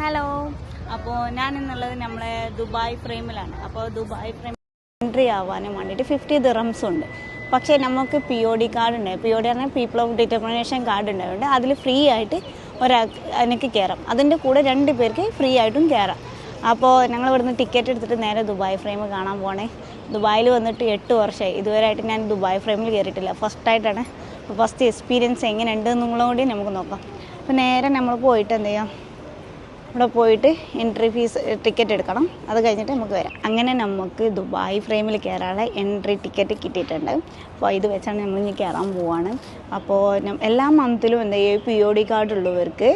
Hello അപ്പോൾ ഞാൻ ഇന്നുള്ളത് നമ്മളെ ദുബായ് ഫ്രെയിമിലാണ്. അപ്പോൾ ദുബായ് ഫ്രെയിം എൻട്രി ആവാനും വേണ്ടിയിട്ട് ഫിഫ്റ്റി ദിറംസ് ഉണ്ട്. പക്ഷേ നമുക്ക് പി ഒ ഡി കാർഡ് ഉണ്ട്. പി ഒ ഡി പറഞ്ഞാൽ പീപ്പിൾ ഓഫ് ഡിറ്റർമിനേഷൻ കാർഡ് ഉണ്ടായതുകൊണ്ട് അതിൽ ഫ്രീ ആയിട്ട് ഒരാൾക്ക് എനിക്ക് കയറാം അതിന്റെ കൂടെ രണ്ട് പേർക്ക് ഫ്രീ ആയിട്ടും കയറാം അപ്പോൾ ഞങ്ങൾ ഇവിടുന്ന് ടിക്കറ്റ് എടുത്തിട്ട് നേരെ ദുബായ് ഫ്രെയിം കാണാൻ പോണേ. ദുബായിൽ വന്നിട്ട് എട്ട് വർഷമായി ഇതുവരെയായിട്ട് ഞാൻ ദുബായ് ഫ്രെയിമിൽ കയറിയിട്ടില്ല ഫസ്റ്റായിട്ടാണ് അപ്പോൾ ഫസ്റ്റ് എക്സ്പീരിയൻസ് എങ്ങനെയുണ്ട് എന്നുള്ളതും കൂടി നമുക്ക് നോക്കാം. അപ്പോൾ നേരെ നമ്മൾ പോയിട്ട് എന്ത് ചെയ്യാം? ഇവിടെ പോയിട്ട് എൻട്രി ഫീസ് ടിക്കറ്റ് എടുക്കണം. അത് കഴിഞ്ഞിട്ട് നമുക്ക് വരാം. അങ്ങനെ നമുക്ക് ദുബായ് ഫ്രെയിമിൽ കയറാനുള്ള എൻട്രി ടിക്കറ്റ് കിട്ടിയിട്ടുണ്ട്. അപ്പോൾ ഇത് വെച്ചാണ് നമ്മൾ ഇനി കയറാൻ പോവാണ്. അപ്പോൾ എല്ലാ മന്തിലും എന്താ ഈ പി ഒ ഡി കാർഡ് ഉള്ളവർക്ക്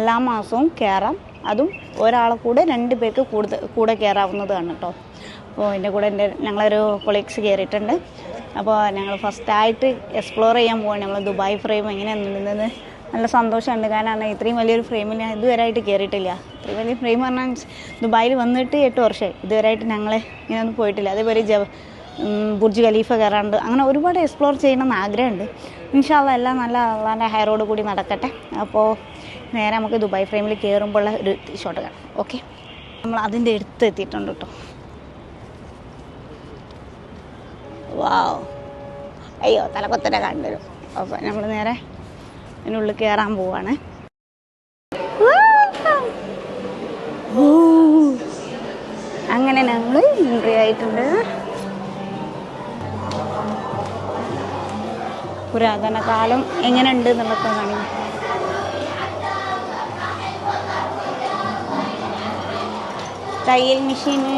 എല്ലാ മാസവും കയറാം അതും ഒരാളെ കൂടെ രണ്ട് പേർക്ക് കൂടുതൽ കൂടെ കയറാവുന്നതാണ് കേട്ടോ അപ്പോൾ എന്റെ കൂടെ എന്റെ ഞങ്ങളൊരു കൊളീഗ്സ് കയറിയിട്ടുണ്ട് അപ്പോൾ ഞങ്ങൾ ഫസ്റ്റായിട്ട് എക്സ്പ്ലോർ ചെയ്യാൻ പോവാണ്. ഞങ്ങൾ ദുബായ് ഫ്രെയിം എങ്ങനെയാണെന്നുള്ളത് നല്ല സന്തോഷമുണ്ട് കാരണം ഇത്രയും വലിയൊരു ഫ്രെയിമിൽ ഞാൻ ഇതുവരെയായിട്ട് കയറിയിട്ടില്ല ഇത്രയും വലിയ ഫ്രെയിം പറഞ്ഞാൽ ദുബായിൽ വന്നിട്ട് എട്ട് വർഷമായി ഇതുവരെയായിട്ട് ഞങ്ങൾ ഇങ്ങനെയൊന്നും പോയിട്ടില്ല. അതേപോലെ ജവ ബുർജ് ഖലീഫ കയറാണ്ട് അങ്ങനെ ഒരുപാട് എക്സ്പ്ലോർ ചെയ്യണമെന്ന് ആഗ്രഹമുണ്ട്. ഇൻഷാല്ല എല്ലാം നല്ല അള്ളാന്റെ ഹയറോട് കൂടി നടക്കട്ടെ. അപ്പോൾ നേരെ നമുക്ക് ദുബായ് ഫ്രെയിമിൽ കയറുമ്പോഴുള്ള ഒരു ഷോട്ട് കാണാം. ഓക്കെ നമ്മൾ അതിന്റെ അടുത്ത് എത്തിയിട്ടുണ്ട് കേട്ടോ. വാവ് അയ്യോ തലക്കൊത്തനെ കണ്ടുവരും അപ്പോൾ നമ്മൾ നേരെ അതിനുള്ളിൽ കയറാൻ പോവാണ്. അങ്ങനെ ഞങ്ങൾ എൻട്രി ആയിട്ടുണ്ട്. പുരാതന കാലം എങ്ങനെ ഉണ്ട് എന്നുള്ളതൊക്കെ കാണിക്കും. തയ്യൽ മെഷീന്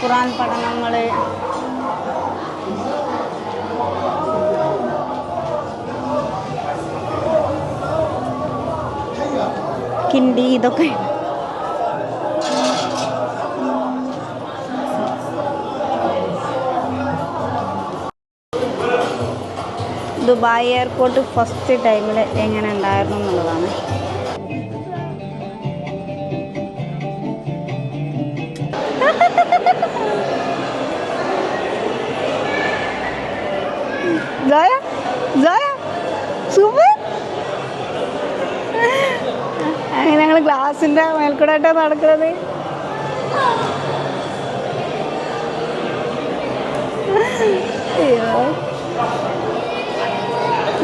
ഖുറാൻ പഠനങ്ങൾ കിണ്ടി ഇതൊക്കെ. ദുബായ് എയർപോർട്ട് ഫസ്റ്റ് ടൈമിൽ എങ്ങനെ ഉണ്ടായിരുന്നു എന്നുള്ളതാണ്. ജോയ ജോയ സൂപ്പർ ഗ്ലാസിന്റെ മേൽക്കൂടായിട്ടാ നടക്കുന്നത്. അയ്യോ.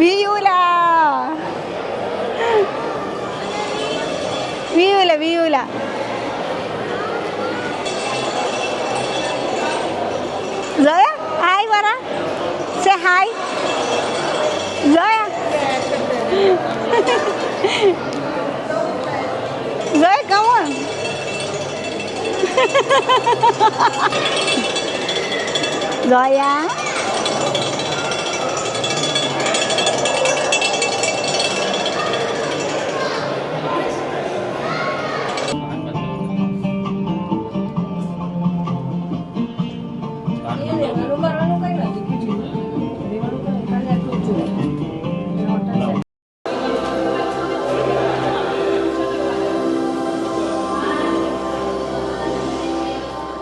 വീയൂല. വീയൂല ഹായ് പറ. Say hi rồi á à.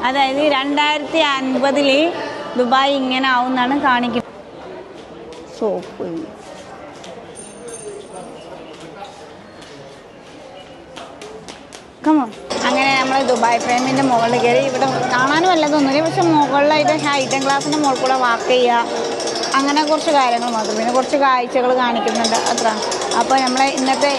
അതായത് രണ്ടായിരത്തി അൻപതിൽ ദുബായ് ഇങ്ങനെ ആവുന്നാണ് കാണിക്കുന്നത് സോപ്പ്. അങ്ങനെ നമ്മൾ ദുബായ് ഫ്രെയിമിന്റെ മുകളിൽ കയറി ഇവിടെ കാണാനും വല്ലതൊന്നുമില്ല പക്ഷെ മുകളിലായിട്ട് ഹൈറ്റൻ ക്ലാസ്സിന്റെ മുകളിൽ കൂടെ വാക്ക് ചെയ്യുക. അങ്ങനെ കുറച്ച് കാര്യങ്ങൾ മാത്രം. പിന്നെ കുറച്ച് കാഴ്ചകൾ കാണിക്കുന്നുണ്ട്. അത്ര. അപ്പോൾ നമ്മളെ ഇന്നത്തെ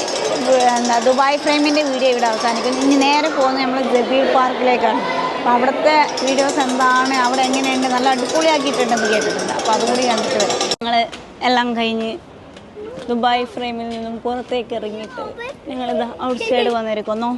എന്താ ദുബായ് ഫ്രെയിമിന്റെ വീഡിയോ ഇവിടെ അവസാനിക്കുന്നു. ഇനി നേരെ പോകുന്നത് നമ്മൾ ജബീർ പാർക്കിലേക്കാണ് അപ്പോൾ അവിടുത്തെ വീഡിയോസ് എന്താണ്? അവിടെ എങ്ങനെയുണ്ട്? നല്ല അടിപൊളിയാക്കിയിട്ടുണ്ടെന്ന് കേട്ടിട്ടുണ്ട്. അപ്പോൾ അതുകൂടി കണ്ടിട്ട് വരാം. ഞങ്ങൾ എല്ലാം കഴിഞ്ഞ് ദുബായ് ഫ്രെയിമിൽ നിന്നും പുറത്തേക്ക് ഇറങ്ങിയിട്ട് ഞങ്ങളിത് ഔട്ട് സൈഡ് വന്നിരിക്കുന്നു.